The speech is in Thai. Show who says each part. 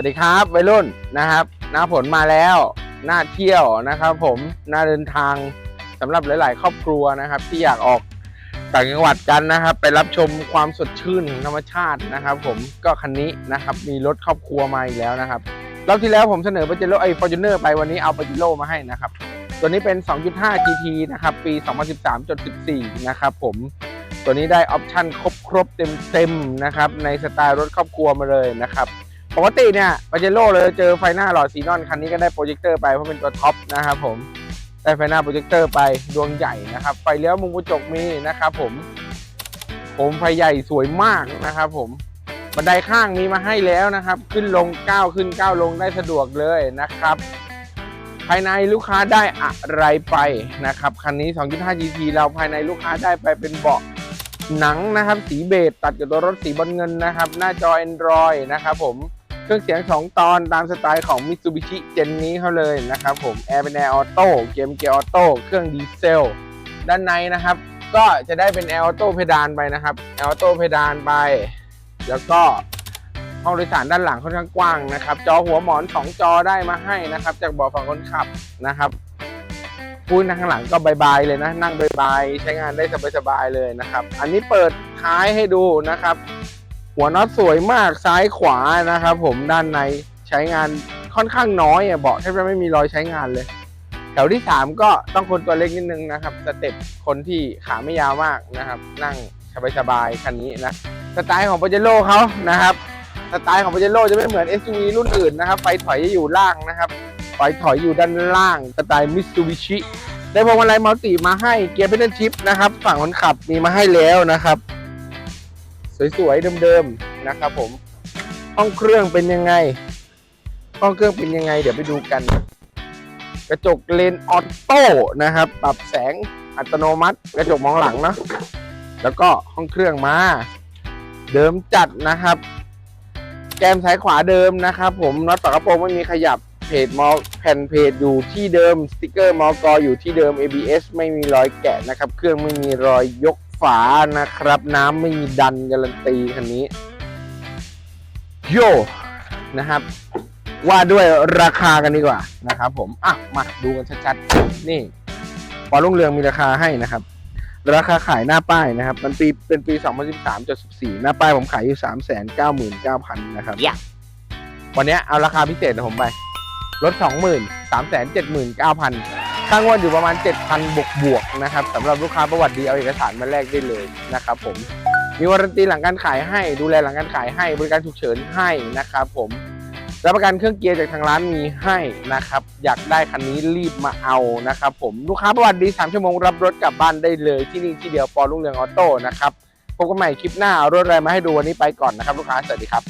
Speaker 1: วัสดีครับวัยรุ่นนะครับ หน้าฝนมาแล้วหน้าเที่ยวนะครับ ผมหน้าเดินทางสำหรับหลาย ๆ ครอบครัวนะครับ ที่อยากออกต่างจังหวัดกันนะครับ ไปรับชมความสดชื่นของธรรมชาตินะครับ ผมก็คันนี้นะครับ มีรถครอบครัวมาอีกแล้วนะครับรอบที่แล้วผมเสนอปาเจโร่ไอฟอร์จูเนอร์ไปวันนี้เอาปาเจโร่มาให้นะครับ ตัวนี้เป็น 2.5 GT นะครับ ปี 2013.14 นะครับผมตัวนี้ได้ออปชั่นครบครบเต็มเต็มๆนะครับ ในสไตล์รถครอบครัวมาเลยนะครับ ปกติเนี่ยปาเจโร่เลยเจอไฟหน้าหลอดซีนอนคันนี้ก็ได้โปรเจคเตอร์ไปเพราะเป็นตัวท็อปนะครับผมได้ไฟหน้าโปรเจคเตอร์ไปดวงใหญ่นะครับไฟเลี้ยวมุมกระจกมีนะครับผมโคมไฟใหญ่สวยมากนะครับผมบันไดข้างมีมาให้แล้วนะครับ ขึ้นลงก้าวขึ้นก้าวลงได้สะดวกเลยนะครับ ภายในลูกค้าได้อะไรไปนะครับคันนี้ 2.5 GT เราภายในลูกค้าได้ไปเป็นเบาะหนังนะครับ สีเบจตัดกับตัวรถสีบอลเงินนะครับ หน้าจอ Android นะครับผม เครื่องเสียง 2 ตอนตามสไตล์ของ Mitsubishi เจนนี้เขาเลยนะครับผมแอร์เป็นแอร์ออโต้เกมเกียร์ออโต้เครื่องดีเซล ด้านในนะครับ ก็จะได้เป็นแอร์ออโต้เพดานไปนะครับแอร์ออโต้เพดานไป แล้วก็ห้องโดยสารด้านหลังค่อนข้างกว้างนะครับ จอหัวหมอน 2 จอได้มาให้นะครับ จากเบาะฝั่งคนขับนะครับพูดนั่งข้างหลังก็บายๆเลยนะ นั่งบายๆใช้งานได้สบายๆเลยนะครับ อันนี้เปิดท้ายให้ดูนะครับ หัวน็อตสวยมากซ้ายขวานะครับ ผมด้านในใช้งานค่อนข้างน้อยอะเบาะแทบจะไม่มีรอยใช้งานเลย แถวที่ 3 ก็ต้องคนตัวเล็กนิดนึงนะครับสเต็ปคนที่ขาไม่ยาวมากนะครับ นั่งสบายๆคันนี้นะสไตล์ของปาเจโร่เขานะครับสไตล์ของปาเจโร่จะไม่เหมือน SUV รุ่นอื่นนะครับไฟถอยจะอยู่ล่างนะครับไฟถอยอยู่ด้านล่างสไตล์มิตซูบิชิได้พวงมาลัยมัลติมาให้เกียร์เพนชิปนะครับ ฝั่งคนขับมีมาให้แล้วนะครับ สวยๆเดิมๆนะครับผมห้องเครื่องเป็นยังไง ห้องเครื่องเป็นยังไง เดี๋ยวไปดูกัน กระจกเลนออโต้นะครับ ปรับแสงอัตโนมัติ กระจกมองหลังเนาะแล้วก็ห้องเครื่องมา เดิมจัดนะครับ แกมซ้ายขวาเดิมนะครับ ผมน็อตต่อกระโปรงไม่มีขยับเพจมอแผ่นเพจอยู่ที่เดิมสติกเกอร์มอกออยู่ที่เดิม ABS ไม่มีรอยแกะนะครับ เครื่องไม่มีรอยยก ฝานะครับ น้ำไม่มีดันการันตีคันนี้ โยนะครับ ว่าด้วยราคากันดีกว่านะครับผม อะ มาดูกันชัดๆ นี่ปอลุ่งเรืองมีราคาให้นะครับ ราคาขายหน้าป้ายนะครับ มันปีเป็นปี 2013.14 หน้าป้ายผมขายอยู่ 399,000 นะครับ
Speaker 2: Yeah.
Speaker 1: วันเนี้ยเอาราคาพิเศษของผมไป ลด 20,000 379,000 ค่างวดอยู่ประมาณ 7,000 บวกบวกนะครับสำหรับลูกค้าประวัติดีเอาเอกสารมาแลกได้เลยนะครับผมมีวารันตีหลังการขายให้ดูแลหลังการขายให้บริการฉุกเฉินให้นะครับผมรับประกันเครื่องเกียร์จากทางร้านมีให้นะครับ อยากได้คันนี้รีบมาเอานะครับผมลูกค้าประวัติดี 3 ชั่วโมงรับรถกลับบ้านได้เลยที่นี่ที่เดียวปอลุ่งเรืองออโต้นะครับพบกันใหม่คลิปหน้าเอารถอะไรมาให้ดูวันนี้ไปก่อนนะครับ ลูกค้าสวัสดีครับ